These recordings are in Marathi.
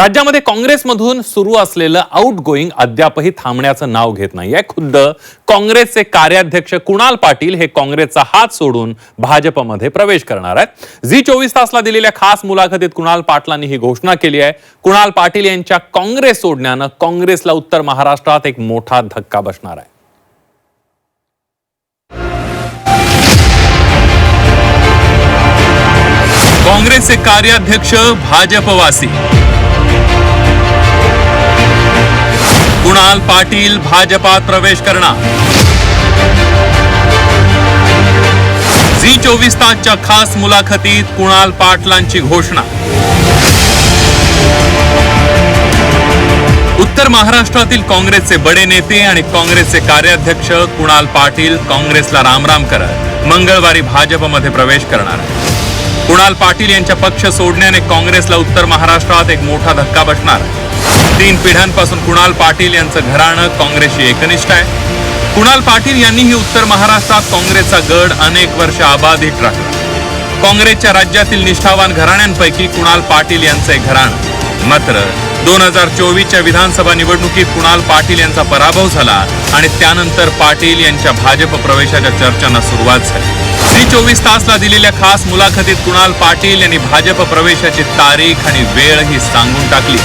राज्यामध्ये काँग्रेसमधून सुरू असलेलं आउट गोईंग अद्यापही थांबण्याचं नाव घेत नाहीये. खुद्द काँग्रेसचे कार्याध्यक्ष कुणाल पाटील हे काँग्रेसचा हात सोडून भाजपमध्ये प्रवेश करणार आहेत. झी चोवीस तासला दिलेल्या खास मुलाखतीत कुणाल पाटलांनी ही घोषणा केली आहे. कुणाल पाटील यांच्या काँग्रेस सोडण्यानं काँग्रेसला उत्तर महाराष्ट्रात एक मोठा धक्का बसणार आहे. काँग्रेसचे कार्याध्यक्ष भाजपवासी. कुणाल पाटील भाजपात प्रवेश करणार? झी चोवीस तासच्या खास मुलाखतीत कुणाल पाटलांची घोषणा. उत्तर महाराष्ट्रातील काँग्रेसचे बडे नेते आणि काँग्रेसचे कार्याध्यक्ष कुणाल पाटील काँग्रेसला रामराम करत मंगळवारी भाजपमध्ये प्रवेश करणार कुणाल पाटील यांच्या पक्ष सोडण्याने काँग्रेसला उत्तर महाराष्ट्रात एक मोठा धक्का बसणार तीन पिढ्यांपासून कुणाल पाटील यांचं घराणं काँग्रेसशी एकनिष्ठ आहे. कुणाल पाटील यांनीही उत्तर महाराष्ट्रात काँग्रेसचा गड अनेक वर्ष अबाधित राखला काँग्रेसच्या राज्यातील निष्ठावान घराण्यांपैकी कुणाल पाटील यांचे घराणं. मात्र दोन हजार चोवीसच्या विधानसभा निवडणुकीत कुणाल पाटील यांचा पराभव झाला आणि त्यानंतर पाटील यांच्या भाजप प्रवेशाच्या चर्चांना सुरुवात झाली. झी चोवीस तासला दिलेल्या खास मुलाखतीत कुणाल पाटील यांनी भाजप प्रवेशाची तारीख आणि वेळ ही सांगून टाकली.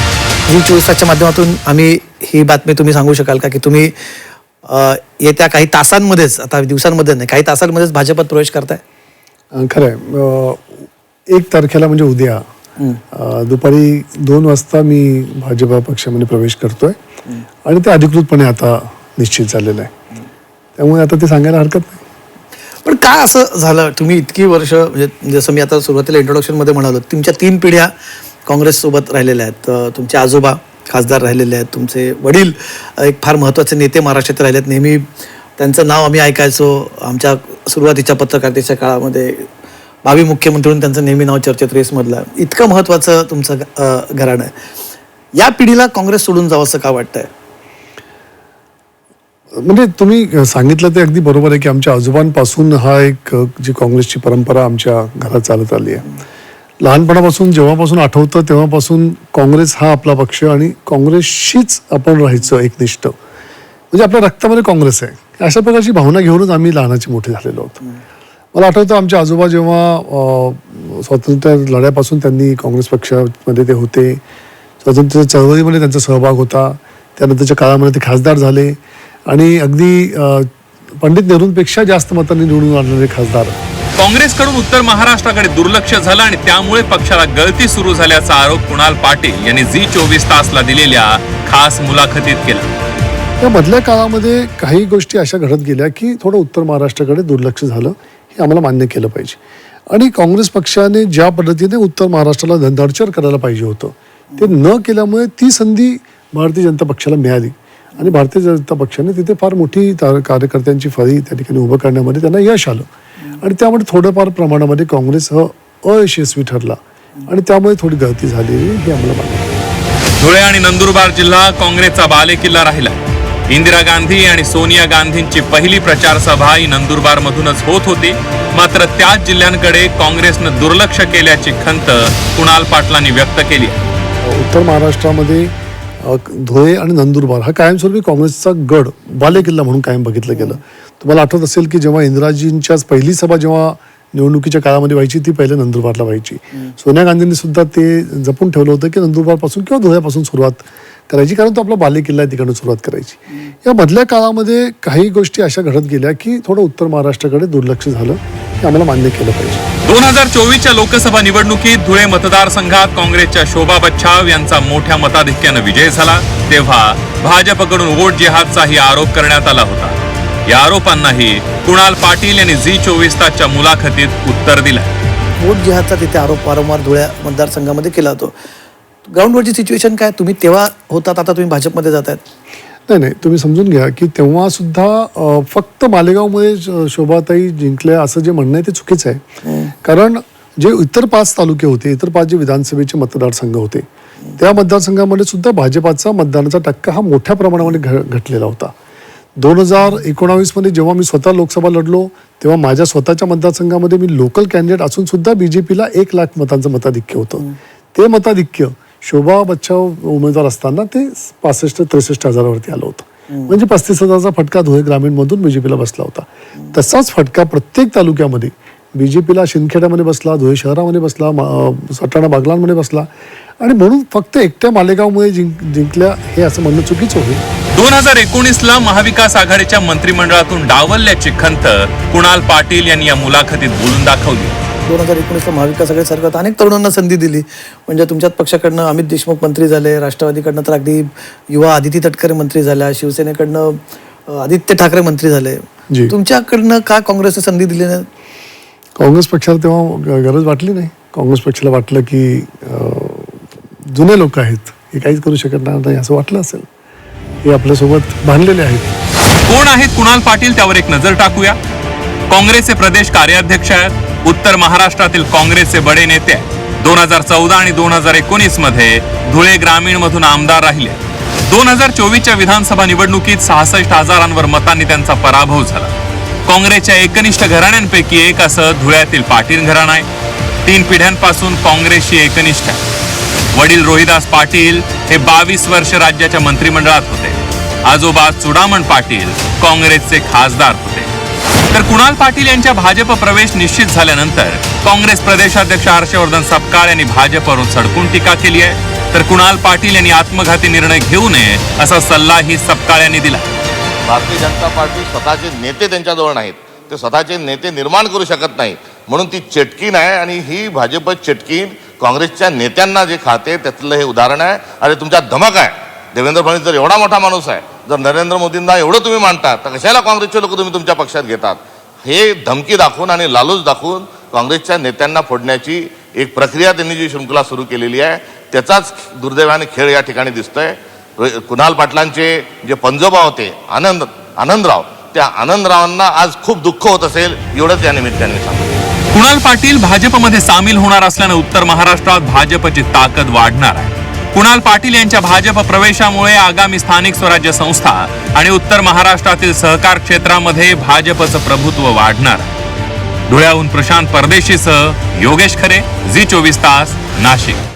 झी चोवीस तासच्या माध्यमातून आम्ही ही बातमी तुम्ही सांगू शकाल का? की तुम्ही अ, येत्या काही तासांमध्येच आता दिवसांमध्ये नाही काही तासांमध्येच भाजपात प्रवेश करताय? अं, खरं आहे अं, एक तारखेला म्हणजे उद्या अं, दुपारी दोन वाजता मी भाजपा पक्षामध्ये प्रवेश करतोय. आणि ते अधिकृतपणे आता निश्चित झालेलं आहे. त्यामुळे आता ते सांगायला हरकत नाही. पण काय असं झालं? तुम्ही इतकी वर्ष म्हणजे जसं मी आता सुरुवातीला इंट्रोडक्शनमध्ये म्हणालो तुमच्या तीन पिढ्या काँग्रेससोबत राहिलेल्या आहेत. तुमचे आजोबा खासदार राहिलेले आहेत. तुमचे वडील एक फार महत्त्वाचे नेते महाराष्ट्रात राहिले आहेत नेहमी त्यांचं नाव आम्ही ऐकायचो. आमच्या सुरुवातीच्या पत्रकारितेच्या काळामध्ये भावी मुख्यमंत्री म्हणून त्यांचं नेहमी नाव चर्चेत रेसमधलं. इतकं महत्त्वाचं तुमचं घराणं आहे. या पिढीला काँग्रेस सोडून जावं असं का वाटतंय? म्हणजे तुम्ही सांगितलं ते अगदी बरोबर आहे की आमच्या आजोबांपासून हा एक जी काँग्रेसची परंपरा आमच्या घरात चालत आली आहे. लहानपणापासून जेव्हापासून आठवतं तेव्हापासून काँग्रेस हा आपला पक्ष आणि काँग्रेसशीच आपण राहायचं एकनिष्ठ. म्हणजे आपल्या रक्तामध्ये काँग्रेस आहे. अशा प्रकारची भावना घेऊनच आम्ही लहानाचे मोठे झालेलो आहोत. मला आठवतं आमचे आजोबा जेव्हा स्वातंत्र्य लढ्यापासून त्यांनी काँग्रेस पक्षामध्ये ते होते. स्वातंत्र्य चळवळीमध्ये त्यांचा सहभाग होता. त्यानंतरच्या काळामध्ये ते खासदार झाले. आणि अगदी पंडित नेहरूंपेक्षा जास्त मतांनी निवडून आणलेले खासदार. काँग्रेसकडून उत्तर महाराष्ट्राकडे दुर्लक्ष झालं आणि त्यामुळे पक्षाला गळती सुरू झाल्याचा आरोप कुणाल पाटील यांनी झी चोवीस तासला दिलेल्या खास मुलाखतीत केला. या मधल्या काळामध्ये काही गोष्टी अशा घडत गेल्या की थोडं उत्तर महाराष्ट्राकडे दुर्लक्ष झालं हे आम्हाला मान्य केलं पाहिजे. आणि काँग्रेस पक्षाने ज्या पद्धतीने उत्तर महाराष्ट्राला धनदाडचर करायला पाहिजे होतं ते न केल्यामुळे ती संधी भारतीय जनता पक्षाला मिळाली. आणि भारतीय जनता पक्षाने तिथे फार मोठी कार्यकर्त्यांची फळी त्या ठिकाणी उभं करण्यामध्ये त्यांना यश आलं. आणि त्यामुळे थोडंफार प्रमाणामध्ये काँग्रेस हा अयशस्वी ठरला. आणि त्यामुळे थोडी गळती झाली हे आम्हाला आहे. धुळे आणि नंदुरबार जिल्हा काँग्रेसचा बालेकिल्ला राहिला. इंदिरा गांधी आणि सोनिया गांधींची पहिली प्रचार सभा ही नंदुरबार मधूनच होत होती. मात्र त्याच जिल्ह्यांकडे काँग्रेसनं दुर्लक्ष केल्याची खंत कुणाल पाटलांनी व्यक्त केली उत्तर महाराष्ट्रामध्ये धुळे आणि नंदुरबार हा कायमस्वरूपी काँग्रेसचा गड बालेकिल्ला म्हणून कायम बघितलं गेलं. तुम्हाला आठवत असेल की जेव्हा इंदिराजींच्याच पहिली सभा जेव्हा निवडणुकीच्या काळामध्ये व्हायची ती पहिले नंदुरबारला व्हायची. सोनिया गांधींनी सुद्धा ते जपून ठेवलं होतं की नंदुरबारपासून किंवा धुळ्यापासून सुरुवात करायची कारण तो आपला बालेकिल्ला आहे तिकडनं सुरुवात करायची. या मधल्या काळामध्ये काही गोष्टी अशा घडत गेल्या की थोडं उत्तर महाराष्ट्राकडे दुर्लक्ष झालं. आम्हाला मान्य केलं पाहिजे. दोन हजार चोवीसच्या लोकसभा निवडणुकीत धुळे मतदारसंघात काँग्रेसच्या शोभा बच्छाव यांचा मोठ्या मताधिक्यानं विजय झाला. तेव्हा भाजपकडून वोट जिहादचाही आरोप करण्यात आला होता. या आरोपांनाही कुणाल पाटील यांनी झी चोवीस तासच्या मुलाखतीत उत्तर दिलं वोट जिहादचा तिथे आरोप वारंवार धुळ्या मतदारसंघामध्ये केला जातो ग्राउंडवरची सिच्युएशन काय? तुम्ही तेव्हा होतात आता तुम्ही भाजपमध्ये जात आहेत नाही नाही तुम्ही समजून घ्या की तेव्हा सुद्धा फक्त मालेगावमध्ये शोभाताई जिंकल्या असं जे म्हणणं आहे ते चुकीचं आहे. कारण जे इतर पाच तालुके होते इतर पाच जे विधानसभेचे मतदारसंघ होते त्या मतदारसंघामध्ये सुद्धा भाजपाचा मतदानाचा टक्का हा मोठ्या प्रमाणामध्ये घ घटलेला होता. दोन हजार एकोणावीसमध्ये जेव्हा मी स्वतः लोकसभा लढलो तेव्हा माझ्या स्वतःच्या मतदारसंघामध्ये मी लोकल कॅन्डिडेट असून सुद्धा बीजेपीला एक लाख मतांचं मताधिक्य होतं. ते मताधिक्य शोभा बच्चाव उमेदवार असताना ते पासष्ट त्रेसष्ट हजारावरती आलं होतं. म्हणजे पस्तीस हजाराचा फटका धुळे ग्रामीणमधून बीजेपीला बसला होता. तसाच फटका प्रत्येक तालुक्यामध्ये बीजेपीला शिंदखेड्यामध्ये बसला धुळे शहरामध्ये बसला सटाणा बागलांमध्ये बसला. आणि म्हणून फक्त एकट्या मालेगावमध्ये जिंक जिंकल्या हे असं म्हणणं चुकीचं होईल. दोन हजार एकोणीस ला महाविकास आघाडीच्या मंत्रिमंडळातून डावलल्याची खंत कुणाल पाटील यांनी या मुलाखतीत बोलून दाखवली. दोन हजार एकोणीसला महाविकास आघाडी सरकारत अनेक तरुणांना संधी दिली. म्हणजे तुमच्याच पक्षाकडनं अमित देशमुख मंत्री झाले राष्ट्रवादीकडनं तर अगदी युवा आदिती तटकरे मंत्री झाल्या शिवसेनेकडनं आदित्य ठाकरे मंत्री झाले. जी. तुमच्याकडनं का काँग्रेसने संधी दिली नाही? काँग्रेस पक्षाला तेव्हा ग- गरज वाटली नाही. काँग्रेस पक्षाला वाटलं की जुने लोक आहेत. हे काहीच करू शकणार नाही असं वाटलं असेल. हे आपल्यासोबत बांधलेले आहेत. कोण आहेत कुणाल पाटील? त्यावर एक नजर टाकूया. काँग्रेसचे प्रदेश कार्याध्यक्ष आहेत. उत्तर महाराष्ट्रातील काँग्रेसचे बडे नेते दोन हजार चौदा आणि दोन हजार एकोणीसमध्ये धुळे ग्रामीण मधून आमदार राहिले. दोन हजार चोवीसच्या विधानसभा निवडणुकीत सहासष्ट हजारांवर मतांनी त्यांचा पराभव झाला. काँग्रेसच्या एकनिष्ठ घराण्यांपैकी एक असं धुळ्यातील पाटील घराणं आहे. तीन पिढ्यांपासून काँग्रेसशी एकनिष्ठ आहे. वडील रोहिदास पाटील हे बावीस वर्ष राज्याच्या मंत्रिमंडळात होते. आजोबा चुडामण पाटील काँग्रेसचे खासदार होते. तर कुणाल पाटील यांच्या भाजप प्रवेश निश्चित झाल्यानंतर काँग्रेस प्रदेशाध्यक्ष हर्षवर्धन सपकाळ यांनी भाजपवरून सडकून टीका केली आहे. तर कुणाल पाटील यांनी आत्मघाती निर्णय घेऊ नये असा सल्लाही सपकाळ यांनी दिला. भारतीय जनता पार्टी स्वतःचे नेते त्यांच्याजवळ नाहीत. ते स्वतःचे नेते निर्माण करू शकत नाहीत. म्हणून ती चेटकीन आहे आणि ही भाजप चेटकीन काँग्रेसच्या नेत्यांना जे खाते त्यातलं हे उदाहरण आहे. आणि तुमच्या धमक आहे. देवेंद्र फडणवीस जर एवढा मोठा माणूस आहे जर नरेंद्र मोदींना एवढं तुम्ही मांडता तर कशाला काँग्रेसचे लोक तुम्ही तुमच्या पक्षात घेतात? हे धमकी दाखवून आणि लालूच दाखवून काँग्रेसच्या नेत्यांना फोडण्याची एक प्रक्रिया त्यांनी जी शृंखला सुरू केलेली आहे त्याचाच दुर्दैवाने खेळ या ठिकाणी दिसतोय. कुणाल पाटलांचे जे पंजोबा होते आनंद आनंदराव त्या आनंदरावांना आज खूप दुःख होत असेल एवढंच या निमित्ताने सांगितलं कुणाल पाटील भाजपमध्ये सामील होणार असल्यानं उत्तर महाराष्ट्रात भाजपची ताकद वाढणार आहे. कुणाल पाटील यांच्या भाजप प्रवेशामुळे आगामी स्थानिक स्वराज्य संस्था आणि उत्तर महाराष्ट्रातील सहकार क्षेत्रामध्ये भाजपचं प्रभुत्व वाढणार. धुळ्याहून प्रशांत परदेशीसह योगेश खरे झी चोवीस तास नाशिक.